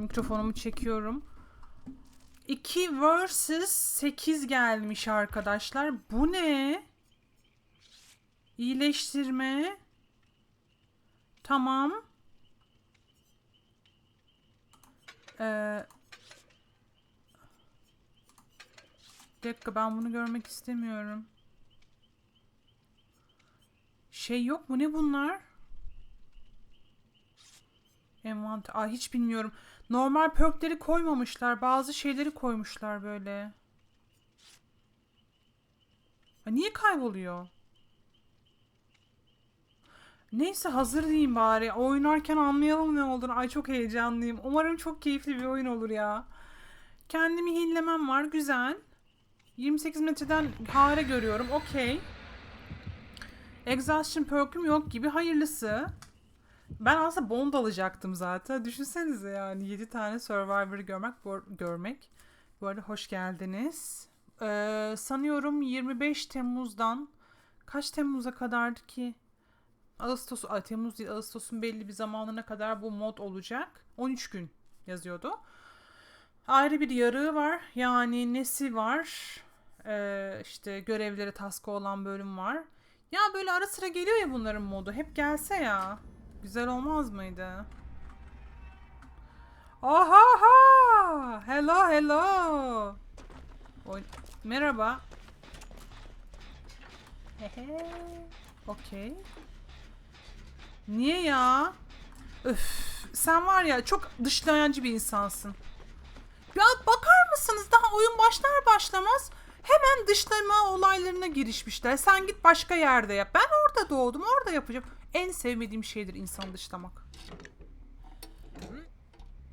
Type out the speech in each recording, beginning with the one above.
Mikrofonumu çekiyorum. 2 versus 8 gelmiş arkadaşlar. Bu ne? İyileştirme. Tamam. Ee, dakika ben bunu görmek istemiyorum. Şey yok mu? Ne bunlar? Envanter. Ay hiç bilmiyorum. Normal perkleri koymamışlar. Bazı şeyleri koymuşlar böyle. Ay niye kayboluyor? Neyse hazır diyeyim bari. Oynarken anlayalım ne olduğunu. Ay çok heyecanlıyım. Umarım çok keyifli bir oyun olur ya. Kendimi hille'mem var. Güzel. 28 metreden hare görüyorum. Okey. Exhaustion perk'üm yok gibi. Hayırlısı. Ben aslında Bond alacaktım zaten. Düşünsenize yani 7 tane Survivor'ı görmek. Görmek. Bu arada hoş geldiniz. Ee, sanıyorum 25 Temmuz'dan kaç Temmuz'a kadardı ki? Ağustos, ay Temmuz değil Ağustos'un belli bir zamanına kadar bu mod olacak. 13 gün yazıyordu. Ayrı bir yarığı var. Yani nesi var? Ee, işte görevleri taskı olan bölüm var. Ya böyle ara sıra geliyor ya bunların modu. Hep gelse ya. Güzel olmaz mıydı? Aha ha! Hello hello. Oy Merhaba. Hehe. Okey. Niye ya? Öf, sen var ya çok dışlayancı bir insansın. Ya bakar mısınız daha oyun başlar başlamaz hemen dışlama olaylarına girişmişler. Sen git başka yerde yap. Ben orada doğdum orada yapacağım. En sevmediğim şeydir insan dışlamak.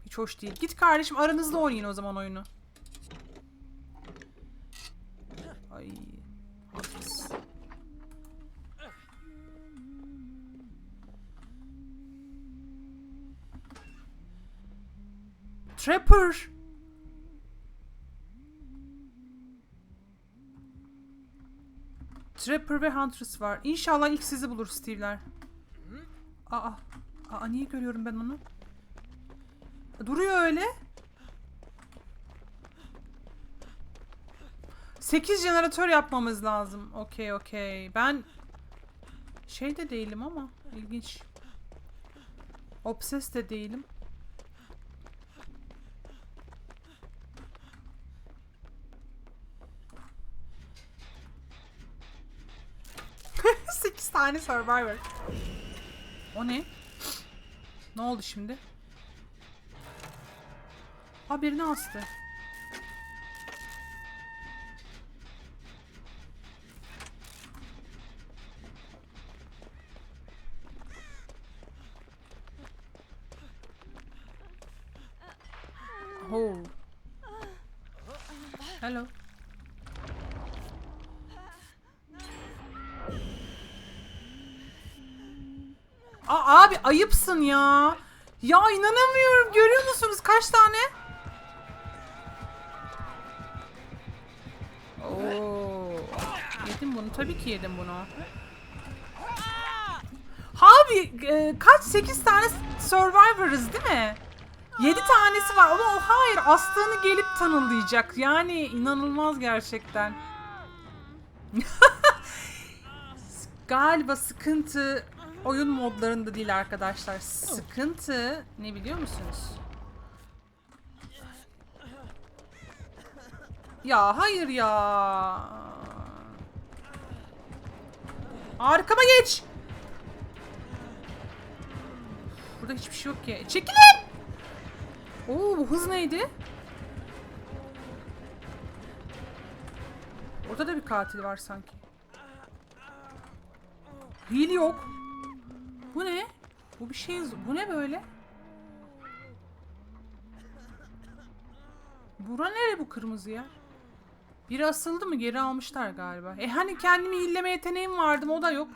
Hiç hoş değil. Git kardeşim aranızda oynayın o zaman oyunu. Ay. haklısın. Trapper. Trapper ve Huntress var. İnşallah ilk sizi bulur Steve'ler. Aa, aa niye görüyorum ben onu? Duruyor öyle. 8 jeneratör yapmamız lazım. Okey okey. Ben şey de değilim ama ilginç. Obses de değilim. Sekiz tane Survivor. O ne? Ne oldu şimdi? Ha birini astı. Aa, abi ayıpsın ya. Ya inanamıyorum. Görüyor musunuz kaç tane? Oo. Yedim bunu. Tabii ki yedim bunu. Abi e, kaç? 8 tane Survivor'ız değil mi? 7 tanesi var ama o hayır astığını gelip tanımlayacak. Yani inanılmaz gerçekten. Galiba sıkıntı oyun modlarında değil arkadaşlar. Sıkıntı ne biliyor musunuz? Ya hayır ya. Arkama geç. Burada hiçbir şey yok ki. Çekilin. Oo bu hız neydi? Orada da bir katil var sanki. Heal yok. Bu ne? Bu bir şey. Bu ne böyle? Bura nere bu kırmızı yer? Biri asıldı mı? Geri almışlar galiba. E hani kendimi hilleme yeteneğim vardı o da yok.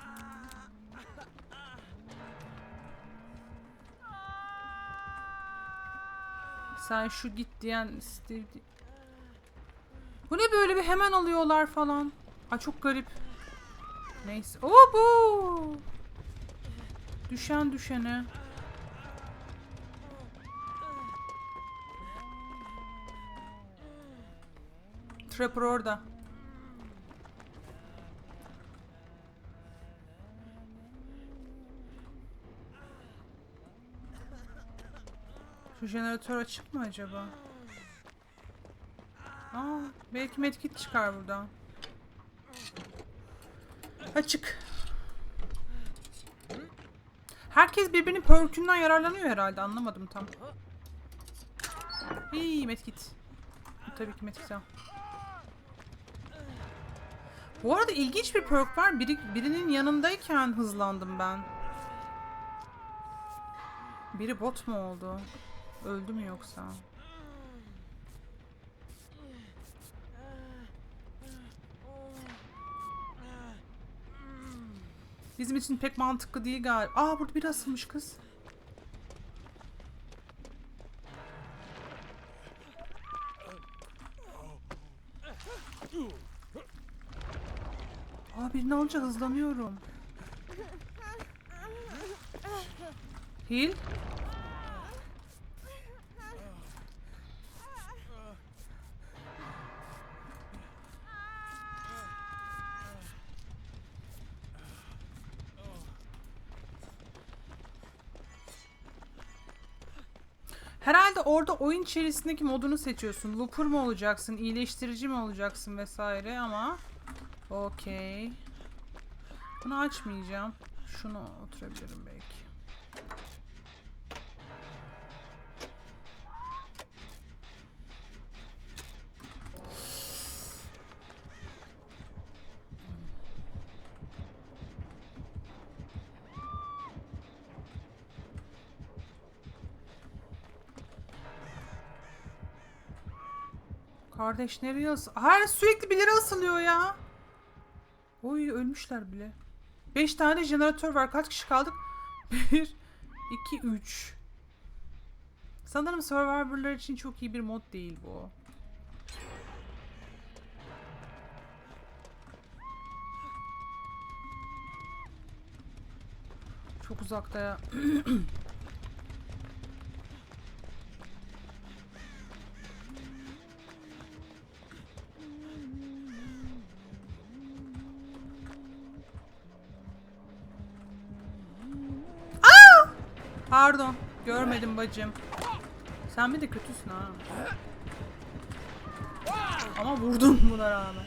Sen şu git diyen Steve... Bu ne böyle bir hemen alıyorlar falan. Ay çok garip. Neyse. O bu. Düşen düşene. Trapper orada. Şu jeneratör açık mı acaba? Aa, belki medkit çıkar buradan. Açık. Herkes birbirinin perkünden yararlanıyor herhalde anlamadım tam. İyi medkit. Tabii ki medkit al. Bu arada ilginç bir perk var. Biri, birinin yanındayken hızlandım ben. Biri bot mu oldu? Öldü mü yoksa? Bizim için pek mantıklı değil galiba. Aa burada biri asılmış kız. Aa birini alınca hızlanıyorum. Hil. Herhalde orada oyun içerisindeki modunu seçiyorsun. Looper mu olacaksın, iyileştirici mi olacaksın vesaire ama okey. Bunu açmayacağım. Şunu oturabilirim belki. Kardeş nereye asıl? Hayır sürekli birileri asılıyor ya. Oy ölmüşler bile. 5 tane jeneratör var. Kaç kişi kaldık? 1, 2, 3. Sanırım Survivor'lar için çok iyi bir mod değil bu. Çok uzakta ya. Pardon. Görmedim bacım. Sen bir de kötüsün ha. Ama vurdum buna rağmen.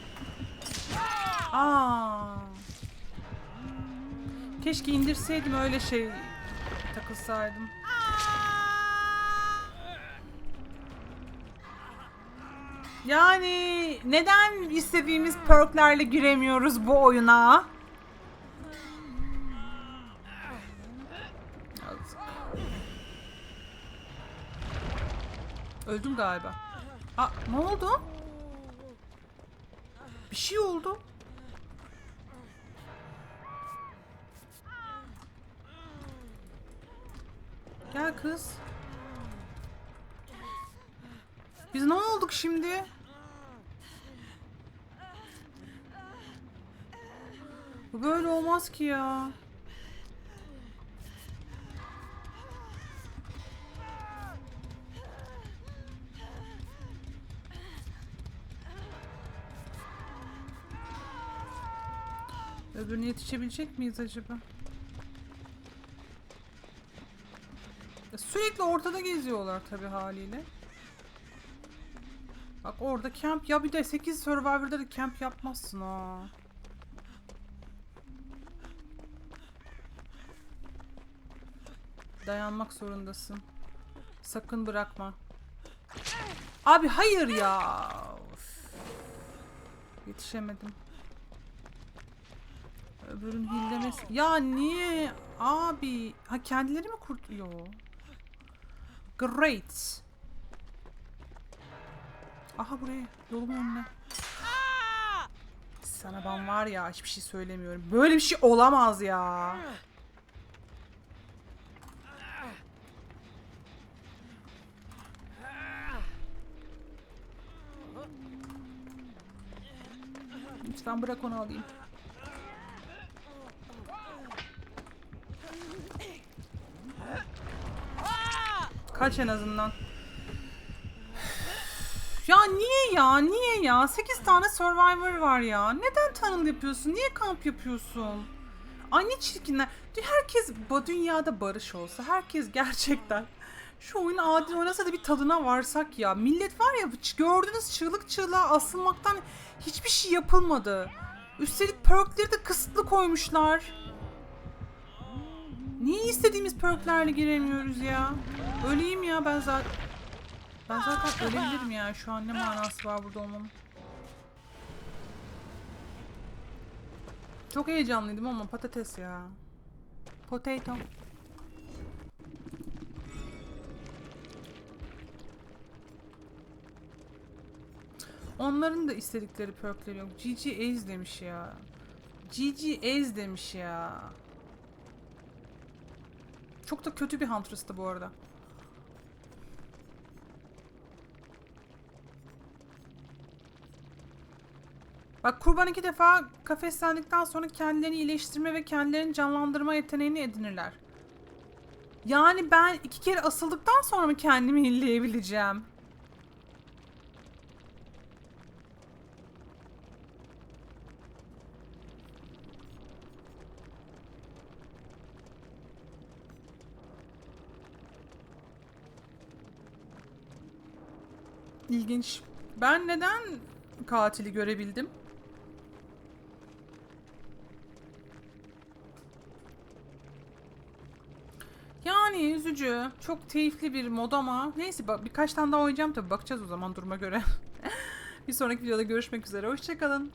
Aa. Keşke indirseydim öyle şey takılsaydım. Yani neden istediğimiz perklerle giremiyoruz bu oyuna? Öldüm galiba. Aa, ne oldu? Bir şey oldu. Gel kız. Biz ne olduk şimdi? Bu böyle olmaz ki ya. Öbürüne yetişebilecek miyiz acaba? Sürekli ortada geziyorlar tabi haliyle. Bak orada camp ya bir de 8 Survivor'da da camp yapmazsın ha. Dayanmak zorundasın. Sakın bırakma. Abi hayır ya. Of. Yetişemedim. Öbürün hillemesi. Ya niye? Abi. Ha kendileri mi kurtuluyor? Great. Aha buraya. Yolumun önüne. Sana ben var ya hiçbir şey söylemiyorum. Böyle bir şey olamaz ya. Lütfen bırak onu alayım. Kaç en azından. ya niye ya? Niye ya? 8 tane Survivor var ya. Neden tunnel yapıyorsun? Niye kamp yapıyorsun? Ay ne çirkinler. Herkes bu dünyada barış olsa, herkes gerçekten şu oyunu adil oynasa da bir tadına varsak ya. Millet var ya gördünüz çığlık çığlığa asılmaktan hiçbir şey yapılmadı. Üstelik perkleri de kısıtlı koymuşlar. Niye istediğimiz perklerle giremiyoruz ya? Öleyim ya ben zaten... Ben zaten ölebilirim ya. Şu an ne manası var burada olmamın? Çok heyecanlıydım ama patates ya. Potato. Onların da istedikleri perkleri yok. GG Ez demiş ya. GG Ez demiş ya. Çok da kötü bir Huntress'tı bu arada. Bak kurban iki defa kafeslendikten sonra kendilerini iyileştirme ve kendilerini canlandırma yeteneğini edinirler. Yani ben iki kere asıldıktan sonra mı kendimi inleyebileceğim? İlginç. Ben neden katili görebildim? Yani üzücü. Çok keyifli bir mod ama. Neyse bak birkaç tane daha oynayacağım tabii. Bakacağız o zaman duruma göre. bir sonraki videoda görüşmek üzere. Hoşçakalın.